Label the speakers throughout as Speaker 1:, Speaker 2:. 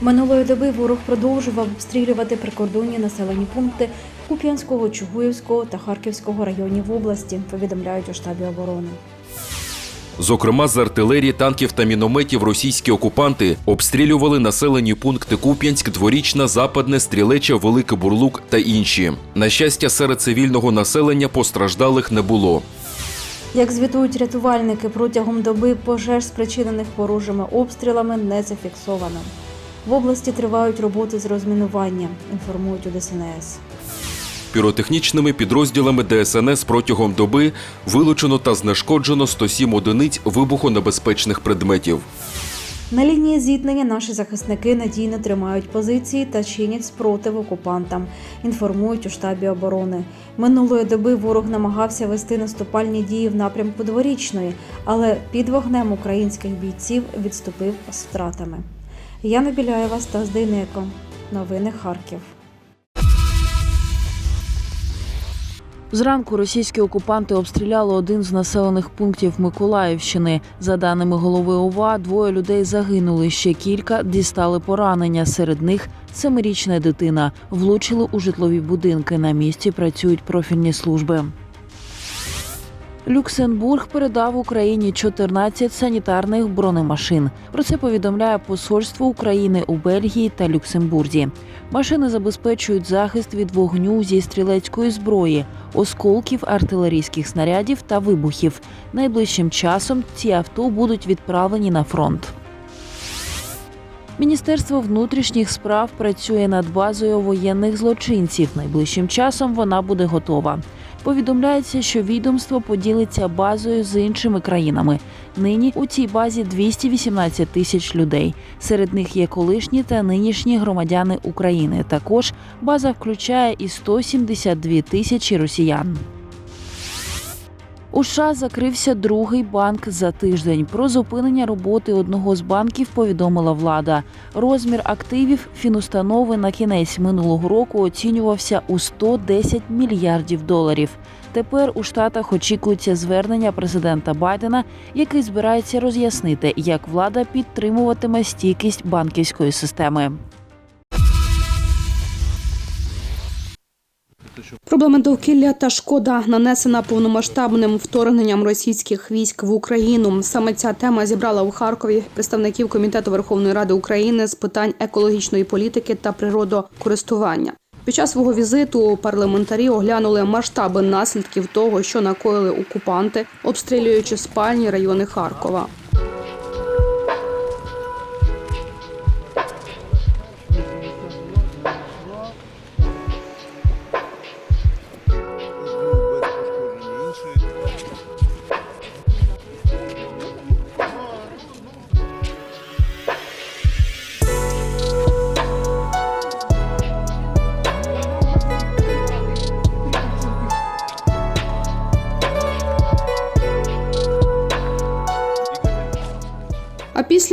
Speaker 1: Минулої доби ворог продовжував обстрілювати прикордонні населені пункти Куп'янського, Чугуївського та Харківського районів області, повідомляють у штабі оборони.
Speaker 2: Зокрема, з артилерії, танків та мінометів російські окупанти обстрілювали населені пункти Куп'янськ, Дворічна, Западне, Стрілеча, Великий Бурлук та інші. На щастя, серед цивільного населення постраждалих не було.
Speaker 1: Як звітують рятувальники, протягом доби пожеж, спричинених ворожими обстрілами, не зафіксовано. В області тривають роботи з розмінування, інформують у ДСНС.
Speaker 2: Піротехнічними підрозділами ДСНС протягом доби вилучено та знешкоджено 107 одиниць вибухонебезпечних предметів.
Speaker 1: На лінії зіткнення наші захисники надійно тримають позиції та чинять спротив окупантам. Інформують у штабі оборони. Минулої доби ворог намагався вести наступальні дії в напрямку дворічної, але під вогнем українських бійців відступив з втратами. Яна Біляєва, Стас Дейнеко. Новини Харків.
Speaker 3: Зранку російські окупанти обстріляли один з населених пунктів Миколаївщини. За даними голови ОВА, двоє людей загинули. Ще кілька дістали поранення. Серед них семирічна дитина. Влучили у житлові будинки. На місці працюють профільні служби. Люксембург передав Україні 14 санітарних бронемашин. Про це повідомляє Посольство України у Бельгії та Люксембурзі. Машини забезпечують захист від вогню зі стрілецької зброї, осколків артилерійських снарядів та вибухів. Найближчим часом ці авто будуть відправлені на фронт. Міністерство внутрішніх справ працює над базою воєнних злочинців. Найближчим часом вона буде готова. Повідомляється, що відомство поділиться базою з іншими країнами. Нині у цій базі 218 тисяч людей. Серед них є колишні та нинішні громадяни України. Також база включає і 172 тисячі росіян. У США закрився другий банк за тиждень. Про зупинення роботи одного з банків повідомила влада. Розмір активів фінустанови на кінець минулого року оцінювався у 110 мільярдів доларів. Тепер у штатах очікується звернення президента Байдена, який збирається роз'яснити, як влада підтримуватиме стійкість банківської системи.
Speaker 4: Проблеми довкілля та шкода нанесена повномасштабним вторгненням російських військ в Україну. Саме ця тема зібрала у Харкові представників комітету Верховної Ради України з питань екологічної політики та природокористування. Під час свого візиту парламентарі оглянули масштаби наслідків того, що накоїли окупанти, обстрілюючи спальні райони Харкова.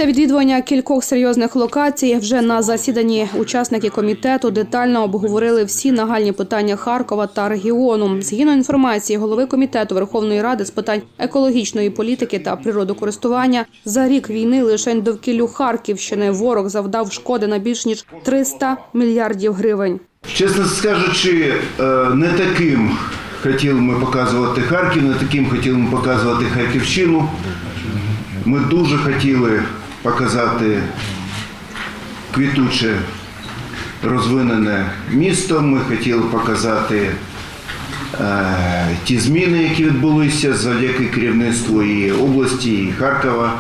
Speaker 4: Після відвідування кількох серйозних локацій вже на засіданні учасники комітету детально обговорили всі нагальні питання Харкова та регіону. Згідно інформації голови комітету Верховної Ради з питань екологічної політики та природокористування, за рік війни лише довкіллю Харківщини ворог завдав шкоди на більш ніж 300 мільярдів гривень.
Speaker 5: Чесно скажучи, е, не таким хотіли ми показувати Харків, не таким хотіли ми показувати Харківщину. Ми дуже хотіли показати квітуче розвинене місто. Ми хотіли показати е, ті зміни, які відбулися завдяки керівництву і області, і Харкова.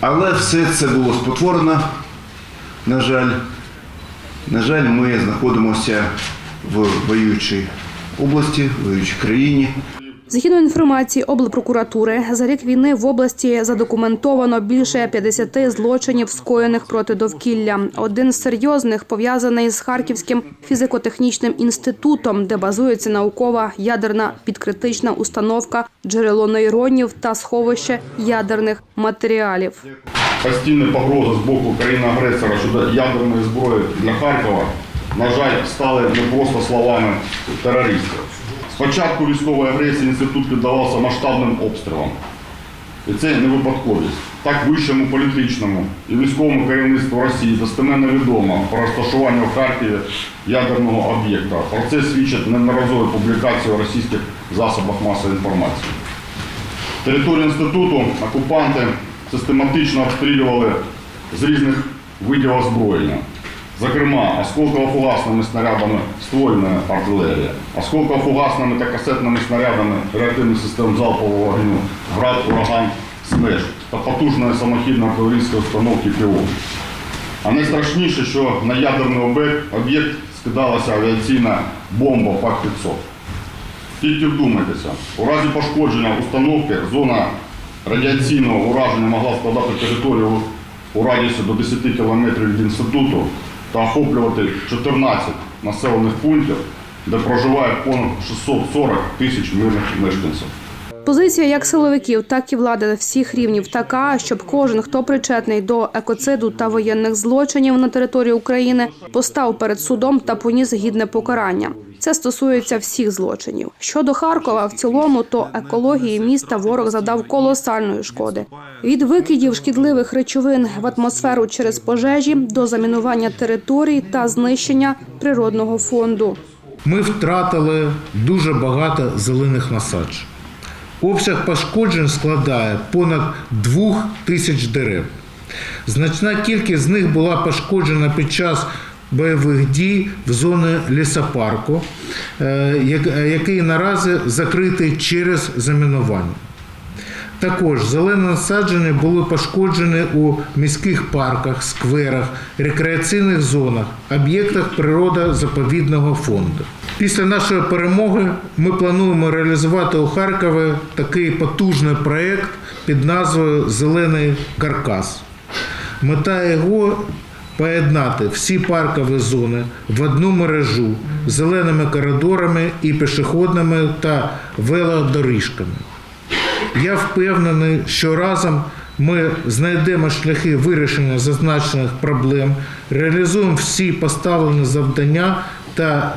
Speaker 5: Але все це було спотворено, на жаль. На жаль, ми знаходимося в воюючій області, в воюючій країні.
Speaker 4: Згідно інформації облпрокуратури, за рік війни в області задокументовано більше 50 злочинів, скоєних проти довкілля. Один з серйозних пов'язаний з Харківським фізико-технічним інститутом, де базується наукова ядерна підкритична установка, джерело нейронів та сховище ядерних матеріалів.
Speaker 6: постійні погрози з боку країни-агресора щодо ядерної зброї для Харкова, на жаль, стали не просто словами терористів. Початку військової агресії інститут піддавався масштабним обстрілам. І це не випадковість. Так вищому політичному і військовому керівництву Росії достеменно відомо про розташування в Харкові ядерного об'єкта. Про це свідчать неодноразові публікації у російських засобах масової інформації. Територію інституту окупанти систематично обстрілювали з різних видів озброєння. Зокрема, осколково-фугасними снарядами ствольної артилерії, осколково-фугасними та касетними снарядами реактивних систем залпового вогню, град, ураган, смеш та потужної самохідної артилерійської установки ПО. А найстрашніше, що на ядерний об'єкт скидалася авіаційна бомба ПАК-500. Тільки вдумайтеся, у разі пошкодження установки зона радіаційного ураження могла складати територію у радіусі до 10 км від інституту та охоплювати 14 населених пунктів, де проживає понад 640 тисяч мирних мешканців.
Speaker 4: Позиція як силовиків, так і влади всіх рівнів така, щоб кожен, хто причетний до екоциду та воєнних злочинів на території України, постав перед судом та поніс гідне покарання. Це стосується всіх злочинів. Щодо Харкова, в цілому, то екології міста ворог завдав колосальної шкоди. Від викидів шкідливих речовин в атмосферу через пожежі до замінування територій та знищення природного фонду.
Speaker 7: Ми втратили дуже багато зелених насаджень. Обсяг пошкоджень складає понад 2 тисяч дерев. Значна кількість з них була пошкоджена під час бойових дій в зоні лісопарку, е, е, який наразі закритий через замінування. Також зелені насадження були пошкоджені у міських парках, скверах, рекреаційних зонах, об'єктах природозаповідного фонду. Після нашої перемоги ми плануємо реалізувати у Харкові такий потужний проєкт під назвою Зелений каркас. Мета його поєднати всі паркові зони в одну мережу зеленими коридорами і пішохідними та велодоріжками. Я впевнений, що разом ми знайдемо шляхи вирішення зазначених проблем, реалізуємо всі поставлені завдання та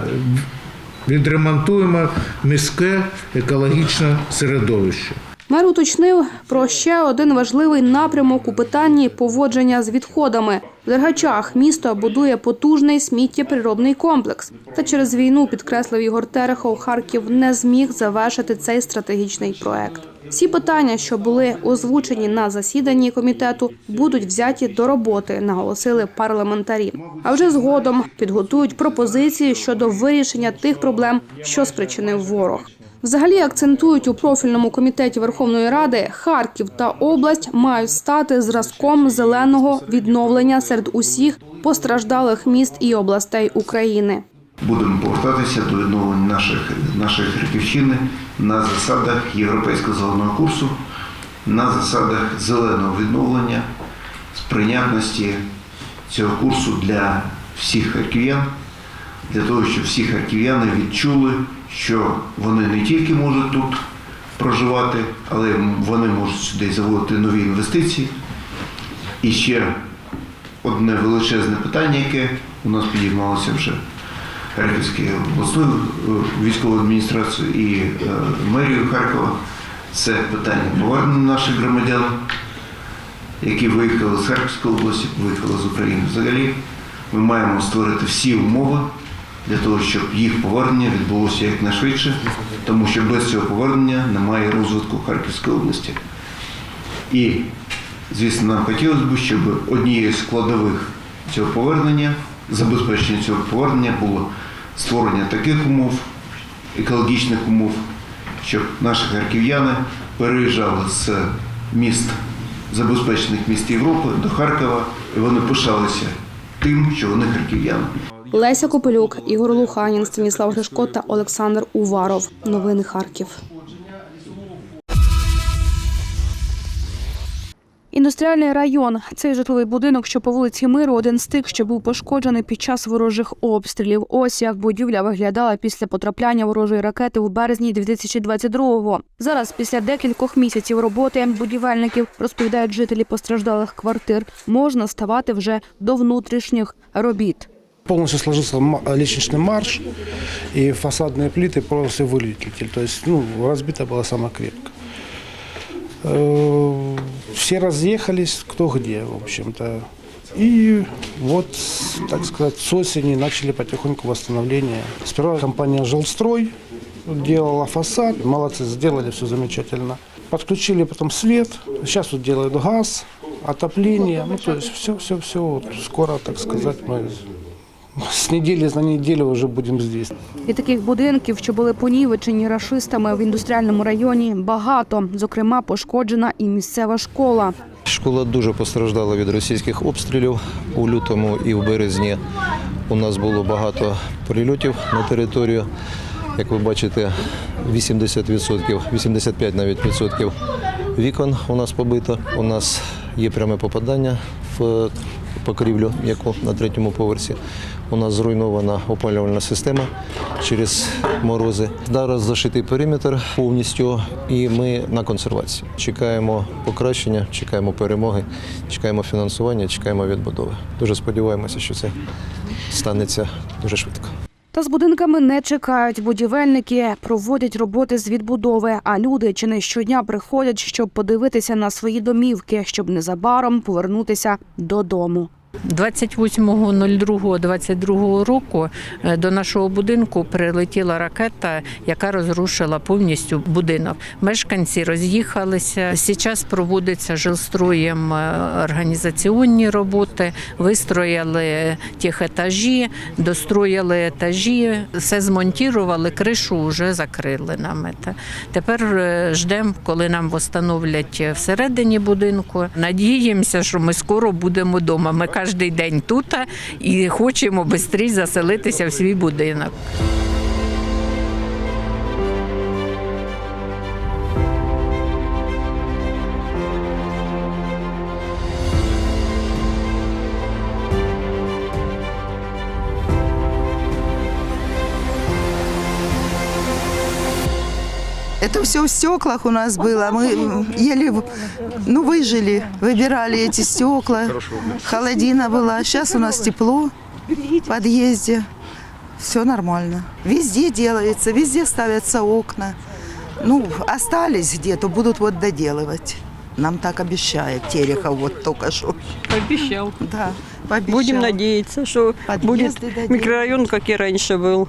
Speaker 7: відремонтуємо міське екологічне середовище.
Speaker 4: Мер уточнив про ще один важливий напрямок у питанні поводження з відходами. В Дергачах місто будує потужний сміттєприробний комплекс. Та через війну, підкреслив Ігор Терехов, Харків не зміг завершити цей стратегічний проект. Всі питання, що були озвучені на засіданні комітету, будуть взяті до роботи, наголосили парламентарі. А вже згодом підготують пропозиції щодо вирішення тих проблем, що спричинив ворог. Взагалі акцентують у профільному комітеті Верховної Ради, Харків та область мають стати зразком зеленого відновлення серед усіх постраждалих міст і областей України.
Speaker 5: Будемо повертатися до відновлення наших, нашої Харківщини на засадах європейського зеленого курсу, на засадах зеленого відновлення, сприйнятності цього курсу для всіх харків'ян, для того, щоб всі харків'яни відчули, що вони не тільки можуть тут проживати, але вони можуть сюди заводити нові інвестиції. І ще одне величезне питання, яке у нас підіймалося вже Харківською обласною е, військовою адміністрацією і е, мерією Харкова. Це питання повернення наших громадян, які виїхали з Харківської області, виїхали з України взагалі. Ми маємо створити всі умови для того, щоб їх повернення відбулося якнайшвидше, тому що без цього повернення немає розвитку Харківської області. І, звісно, нам хотілося б, щоб однією з складових цього повернення, забезпечення цього повернення було створення таких умов, екологічних умов, щоб наші харків'яни переїжджали з міст, забезпечених міст Європи до Харкова, і вони пишалися тим, що вони харків'яни.
Speaker 4: Леся Копилюк, Ігор Луханін, Станіслав Гришко та Олександр Уваров. Новини Харків. Індустріальний район цей житловий будинок, що по вулиці Миру, один з тих, що був пошкоджений під час ворожих обстрілів. Ось як будівля виглядала після потрапляння ворожої ракети у березні 2022-го. Зараз, після декількох місяців роботи будівельників, розповідають жителі постраждалих квартир, можна ставати вже до внутрішніх робіт.
Speaker 8: Полностью сложился лестничный марш, и фасадные плиты полностью вылетели. То есть, ну, разбита была сама крепка. Э, Все разъехались, кто где, в общем-то. И вот, так сказать, с осени начали потихоньку восстановление. Сперва компания «Жилстрой» делала фасад. Молодцы, сделали все замечательно. Подключили потом свет. Сейчас вот делают газ, отопление. Ну, то есть все-все-все. Вот скоро, так сказать, мы с недели на неделю уже будем здесь.
Speaker 4: І таких будинків, що були понівечені рашистами в індустріальному районі, багато. Зокрема, пошкоджена і місцева школа.
Speaker 9: Школа дуже постраждала від російських обстрілів у лютому і в березні. У нас було багато прильотів на територію. Як ви бачите, 80%, 85 навіть відсотків вікон у нас побито. У нас є пряме попадання в покрівлю, яку на третьому поверсі. У нас зруйнована опалювальна система через морози. Зараз зашитий периметр повністю, і ми на консервації. Чекаємо покращення, чекаємо перемоги, чекаємо фінансування, чекаємо відбудови. Дуже сподіваємося, що це станеться дуже швидко.
Speaker 4: Та з будинками не чекають. Будівельники проводять роботи з відбудови, а люди чи не щодня приходять, щоб подивитися на свої домівки, щоб незабаром повернутися додому.
Speaker 10: 28.02.22 року е, до нашого будинку прилетіла ракета, яка розрушила повністю будинок. Мешканці роз'їхалися. Зараз проводиться жилстроєм е, організаційні роботи, вистроїли тих етажі, достроїли етажі, все змонтували, кришу вже закрили нам. це. Тепер е, ждемо, коли нам встановлять всередині будинку. Надіємося, що ми скоро будемо вдома. Ми кожен день тут і хочемо швидше заселитися в свій будинок.
Speaker 11: Все в стеклах у нас было. Мы еле ну, выжили, выбирали эти стекла. Холодина была. Сейчас у нас тепло в подъезде. Все нормально. Везде делается, везде ставятся окна. Ну, остались где-то, будут вот доделывать. Нам так обещает Терехов вот только что.
Speaker 12: Обещал.
Speaker 11: Да, пообещал.
Speaker 12: Будем надеяться, что будет
Speaker 11: Подъезды доделать.
Speaker 12: микрорайон, как и раньше был.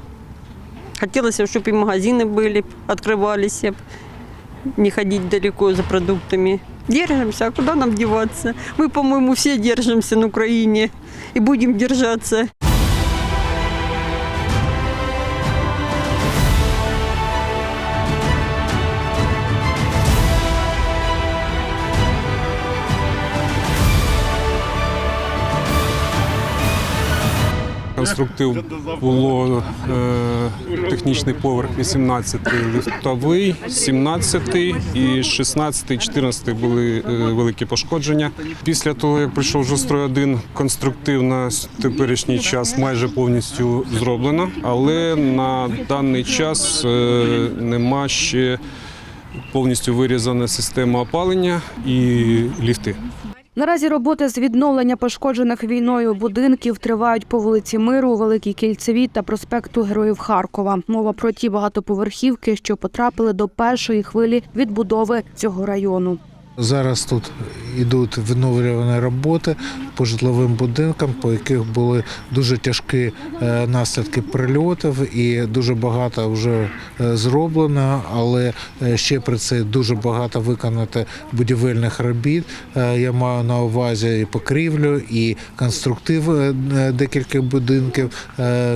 Speaker 12: Хотелось, чтобы и магазины были, открывались, б, не ходить далеко за продуктами. Держимся, а куда нам деваться? Мы, по-моему, все держимся на Украине и будем держаться.
Speaker 13: Конструктив було е, технічний поверх 18, ліфтовий, 17 і 16, 14 були е, великі пошкодження. Після того, як прийшов жилстрой 1 конструктив на теперішній час майже повністю зроблено, але на даний час е, нема ще повністю вирізана система опалення і ліфти.
Speaker 4: Наразі роботи з відновлення пошкоджених війною будинків тривають по вулиці Миру, Великій Кільцевій та проспекту Героїв Харкова. Мова про ті багатоповерхівки, що потрапили до першої хвилі відбудови цього району.
Speaker 7: Зараз тут йдуть відновлювані роботи по житловим будинкам, по яких були дуже тяжкі е, наслідки прильотів, і дуже багато вже е, зроблено, але е, ще при це дуже багато виконати будівельних робіт. Я маю на увазі і покрівлю, і конструктив декілька будинків.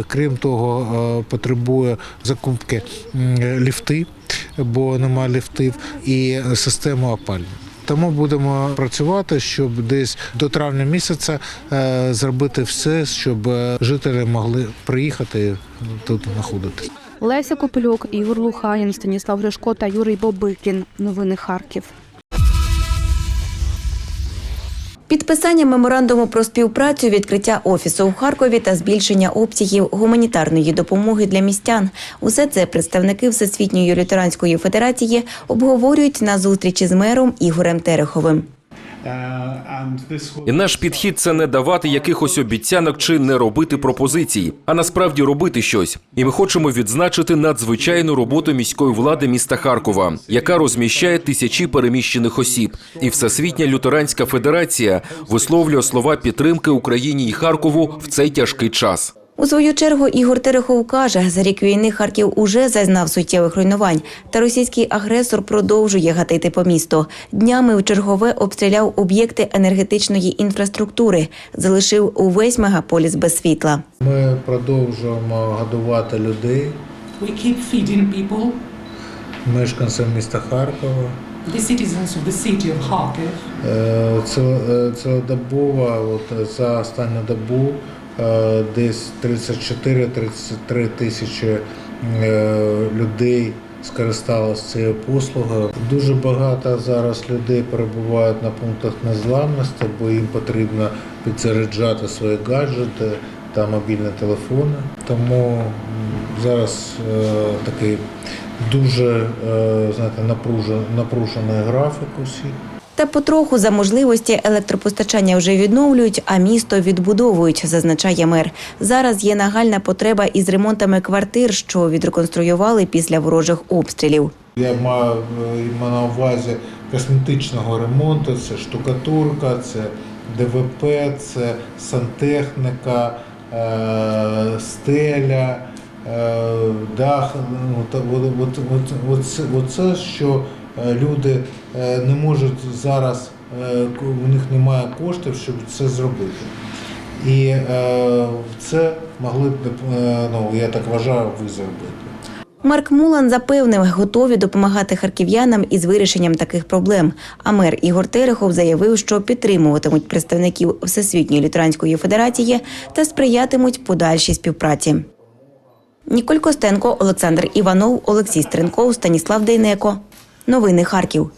Speaker 7: Крім того, потребує закупки ліфти, бо немає ліфтів, і систему опалення. Тому будемо працювати, щоб десь до травня місяця е, зробити все, щоб е, жителі могли приїхати тут знаходитися.
Speaker 4: Леся Копилюк, Ігор Луханін, Станіслав Гришко та Юрій Бобикін. Новини Харків.
Speaker 14: Підписання меморандуму про співпрацю, відкриття офісу у Харкові та збільшення обсягів гуманітарної допомоги для містян. Усе це представники Всесвітньої лютеранської федерації обговорюють на зустрічі з мером Ігорем Тереховим.
Speaker 2: І наш підхід це не давати якихось обіцянок чи не робити пропозицій, а насправді робити щось. І ми хочемо відзначити надзвичайну роботу міської влади міста Харкова, яка розміщає тисячі переміщених осіб. І Всесвітня лютеранська федерація висловлює слова підтримки Україні і Харкову в цей тяжкий час.
Speaker 14: У свою чергу Ігор Терехов каже, за рік війни Харків уже зазнав суттєвих руйнувань, та російський агресор продовжує гатити по місту. Днями в чергове обстріляв об'єкти енергетичної інфраструктури, залишив увесь мегаполіс без світла.
Speaker 7: Ми продовжуємо годувати людей,
Speaker 15: We keep feeding people,
Speaker 7: мешканців міста Харкова.
Speaker 15: the citizens of the city of Kharkiv.
Speaker 7: Е, ціло- е, Цілодобово, от за останню добу десь 34-33 тисячі е, людей скористалися цією послугою. Дуже багато зараз людей перебувають на пунктах незламності, бо їм потрібно підзаряджати свої гаджети та мобільні телефони. Тому зараз е, такий дуже е, знаєте, напружений, напружений графік усіх.
Speaker 14: Та потроху за можливості електропостачання вже відновлюють, а місто відбудовують, зазначає мер. Зараз є нагальна потреба із ремонтами квартир, що відреконструювали після ворожих обстрілів.
Speaker 7: Я маю е, на увазі косметичного ремонту, це штукатурка, це ДВП, це сантехніка, е, стеля, е, дах. Ну, оце, що люди е, не можуть зараз, е, у них немає коштів, щоб це зробити. І е, це могли б, е, ну, я так вважаю, ви зробити.
Speaker 14: Марк Мулан запевнив, готові допомагати харків'янам із вирішенням таких проблем. А мер Ігор Терехов заявив, що підтримуватимуть представників Всесвітньої лютеранської федерації та сприятимуть подальшій співпраці. Ніколь Костенко, Олександр Іванов, Олексій Стренков, Станіслав Дейнеко. Новини Харків.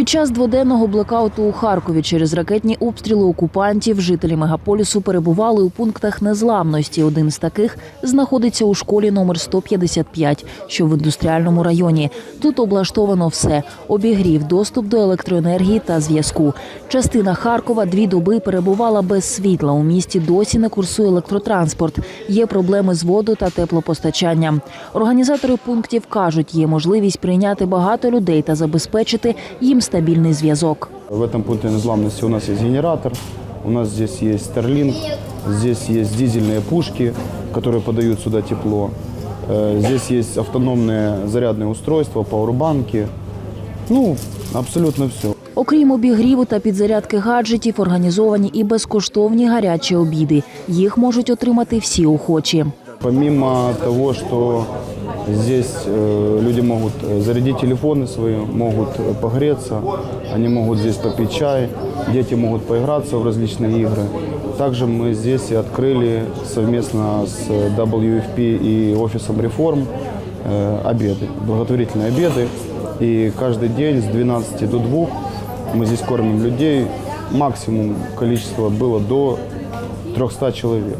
Speaker 3: Під час дводенного блекауту у Харкові через ракетні обстріли окупантів жителі мегаполісу перебували у пунктах незламності. Один з таких знаходиться у школі номер 155, що в індустріальному районі. Тут облаштовано все: обігрів, доступ до електроенергії та зв'язку. Частина Харкова дві доби перебувала без світла. У місті досі не курсує електротранспорт. Є проблеми з воду та теплопостачанням. Організатори пунктів кажуть, є можливість прийняти багато людей та забезпечити їм стабільний зв'язок.
Speaker 16: В этом пункте незламности у нас есть генератор, у нас здесь есть Starlink, здесь есть дизельные пушки, которые подают сюда тепло. Э, Здесь есть автономные зарядные устройства, пауэрбанки. Ну, абсолютно все.
Speaker 3: Окрім обігріву та підзарядки гаджетів, організовані і безкоштовні гарячі обіди. Їх можуть отримати всі охочі.
Speaker 16: Помимо того, что здесь э, люди могут э, зарядить телефоны свои, могут э, погреться, они могут здесь попить чай, дети могут поиграться в различные игры. Также мы здесь и открыли совместно с э, WFP и офисом реформ э, обеды, благотворительные обеды. И каждый день с 12 до 2 мы здесь кормим людей. Максимум количество было до 300 человек.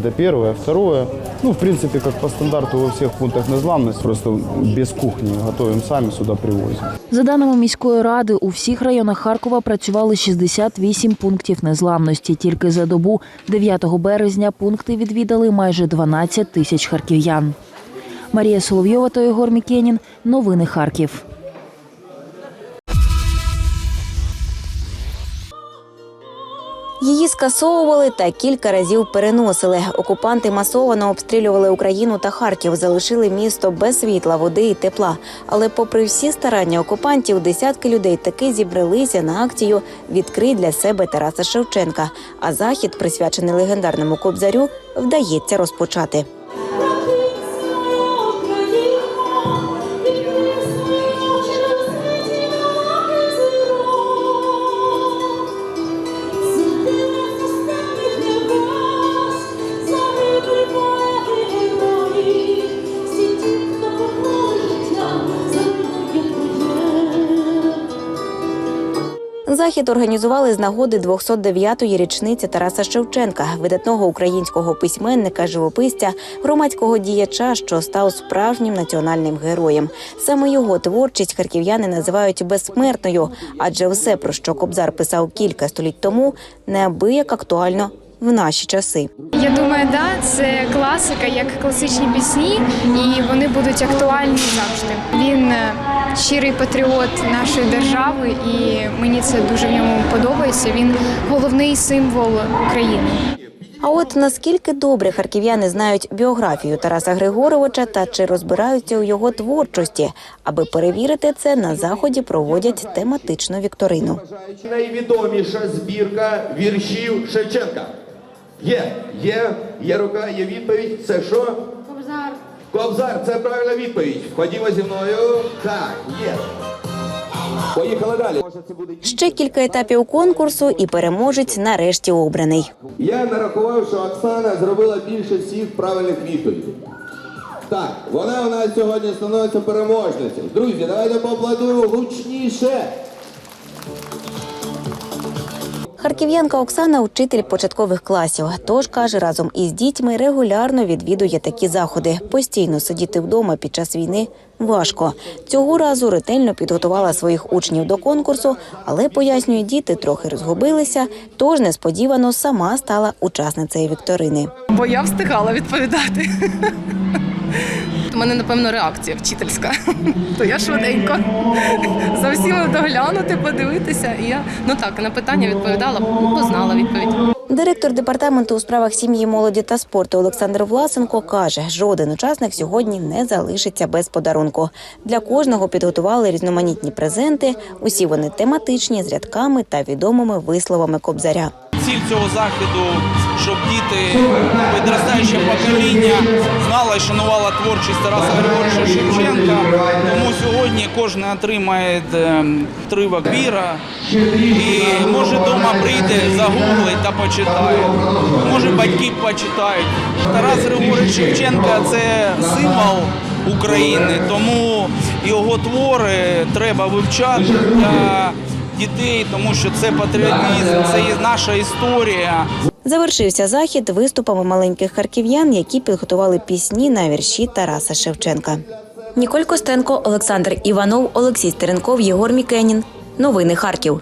Speaker 16: Это первое. Второе, ну, в принципе, как по стандарту во всех пунктах незламности, просто без кухни готовим сами, сюда привозим.
Speaker 3: За даними міської ради, у всіх районах Харкова працювали 68 пунктів незламності. Тільки за добу 9 березня пункти відвідали майже 12 тисяч харків'ян. Марія Соловйова та Єгор Мікенін. Новини Харків.
Speaker 14: Її скасовували та кілька разів переносили. Окупанти масово обстрілювали Україну та Харків, залишили місто без світла, води і тепла. Але, попри всі старання окупантів, десятки людей таки зібралися на акцію Відкрий для себе Тараса Шевченка. А захід, присвячений легендарному кобзарю, вдається розпочати. Захід організували з нагоди 209-ї річниці Тараса Шевченка, видатного українського письменника, живописця, громадського діяча, що став справжнім національним героєм. Саме його творчість харків'яни називають безсмертною, адже все, про що Кобзар писав кілька століть тому, неабияк актуально в наші часи.
Speaker 17: Я думаю, да, це класика, як класичні пісні, і вони будуть актуальні завжди. Він е, щирий патріот нашої держави, і мені це дуже в ньому подобається. Він головний символ України.
Speaker 14: А от наскільки добре харків'яни знають біографію Тараса Григоровича та чи розбираються у його творчості, аби перевірити це на заході проводять тематичну вікторину.
Speaker 18: Найвідоміша збірка віршів Шевченка. Є, є, є рука, є відповідь. Це що? Кобзар. Це правильна відповідь. Ходімо зі мною. Так, є. Поїхали далі.
Speaker 14: Ще кілька етапів конкурсу, і переможець нарешті обраний.
Speaker 18: Я нарахував, що Оксана зробила більше всіх правильних відповідей. Так, вона у нас сьогодні становиться переможницею. Друзі, давайте поаплодуємо гучніше.
Speaker 14: Харків'янка Оксана учитель початкових класів. Тож каже, разом із дітьми регулярно відвідує такі заходи. Постійно сидіти вдома під час війни важко. Цього разу ретельно підготувала своїх учнів до конкурсу, але пояснює, діти трохи розгубилися, тож несподівано сама стала учасницею вікторини.
Speaker 19: Бо я встигала відповідати. У мене, напевно, реакція вчительська. То я швиденько за всіма доглянути, подивитися. І я ну так на питання відповідала, бо знала відповідь.
Speaker 14: Директор департаменту у справах сім'ї, молоді та спорту Олександр Власенко каже, жоден учасник сьогодні не залишиться без подарунку. Для кожного підготували різноманітні презенти. Усі вони тематичні з рядками та відомими висловами кобзаря.
Speaker 20: Ціль цього заходу, щоб діти, підростаюче покоління знало і шанувало творчість Тараса Григоровича Шевченка. Тому сьогодні кожен отримає е, тривок віра і може вдома прийде, загуглить та почитає. Може батьки почитають. Тарас Григорович Шевченка це символ України, тому його твори треба вивчати для дітей, тому що це патріотизм, це є наша історія.
Speaker 14: Завершився захід виступами маленьких харків'ян, які підготували пісні на вірші Тараса Шевченка. Ніколь Костенко, Олександр Іванов, Олексій Стеренков, Єгор Мікенін. Новини Харків.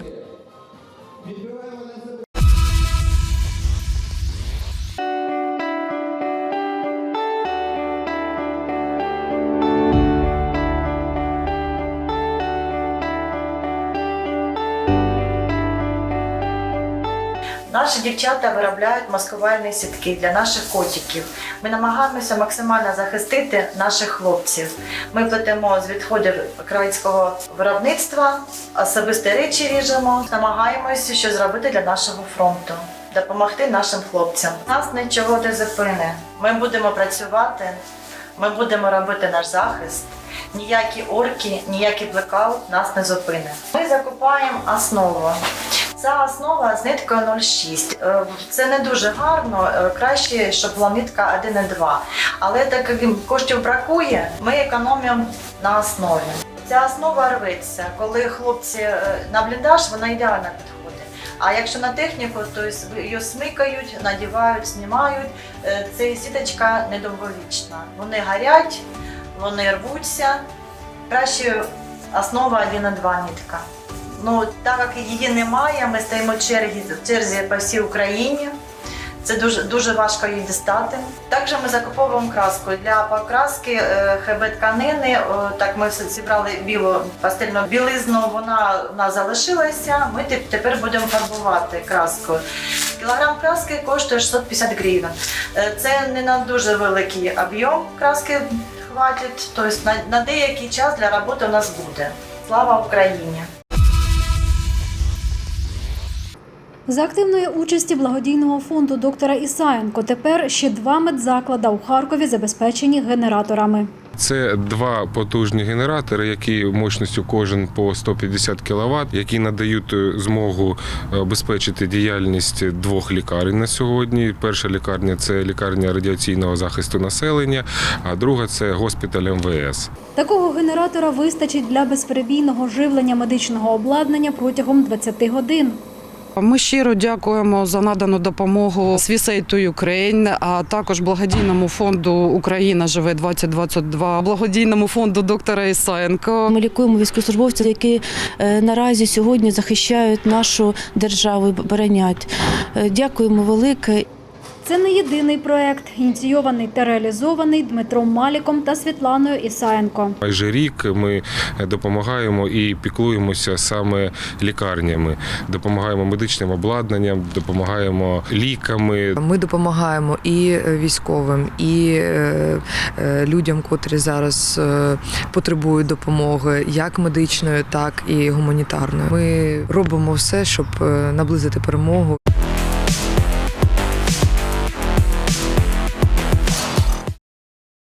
Speaker 21: Дівчата виробляють маскувальні сітки для наших котиків. Ми намагаємося максимально захистити наших хлопців. Ми плетемо з відходів українського виробництва, особисті речі ріжемо, намагаємося що зробити для нашого фронту, допомогти нашим хлопцям. Нас нічого не зупине. Ми будемо працювати, ми будемо робити наш захист. Ніякі орки, ніякий блекаут нас не зупине. Ми закупаємо основу. Ця основа з ниткою 0,6. Е, Це не дуже гарно, е, краще, щоб була нитка 1,2. Але так як коштів бракує, ми економимо на основі. Ця основа рветься. Коли хлопці е, на бліндаж, вона ідеально підходить. А якщо на техніку, то її смикають, надівають, знімають. Е, Ця сіточка недовговічна. Вони горять, вони рвуться. Краще основа 1,2 нитка. Ну, так як її немає, ми стоїмо в черзі, черзі по всій Україні. Це дуже дуже важко її дістати. Також ми закуповуємо краску для покраски е, ХБ тканини. Так ми зібрали білу пастельну білизну. Вона у залишилася. Ми тепер будемо фарбувати краску. Кілограм краски коштує 650 гривень. Е, Це не на дуже великий об'єм краски хватить. Тобто на, на деякий час для роботи у нас буде. Слава Україні!
Speaker 1: За активної участі благодійного фонду доктора Ісаєнко тепер ще два медзаклади у Харкові забезпечені генераторами.
Speaker 22: Це два потужні генератори, які мощністю кожен по 150 кВт, які надають е, змогу обезпечити діяльність двох лікарень на сьогодні. Перша лікарня це лікарня радіаційного захисту населення, а друга це госпіталь МВС.
Speaker 1: Такого генератора вистачить для безперебійного живлення медичного обладнання протягом 20 годин.
Speaker 23: Ми щиро дякуємо за надану допомогу Свісейту Ukraine, а також благодійному фонду Україна живе 2022, благодійному фонду доктора Ісаєнко.
Speaker 24: Ми лікуємо військовослужбовців, які е, наразі сьогодні захищають нашу державу, боронять. Е, Дякуємо велике.
Speaker 1: Це не єдиний проект, ініційований та реалізований Дмитром Маліком та Світланою Ісаєнко.
Speaker 22: Майже рік ми допомагаємо і піклуємося саме лікарнями, допомагаємо медичним обладнанням, допомагаємо ліками.
Speaker 25: Ми допомагаємо і військовим, і е, е, людям, котрі зараз е, потребують допомоги, як медичної, так і гуманітарної. Ми робимо все, щоб наблизити перемогу.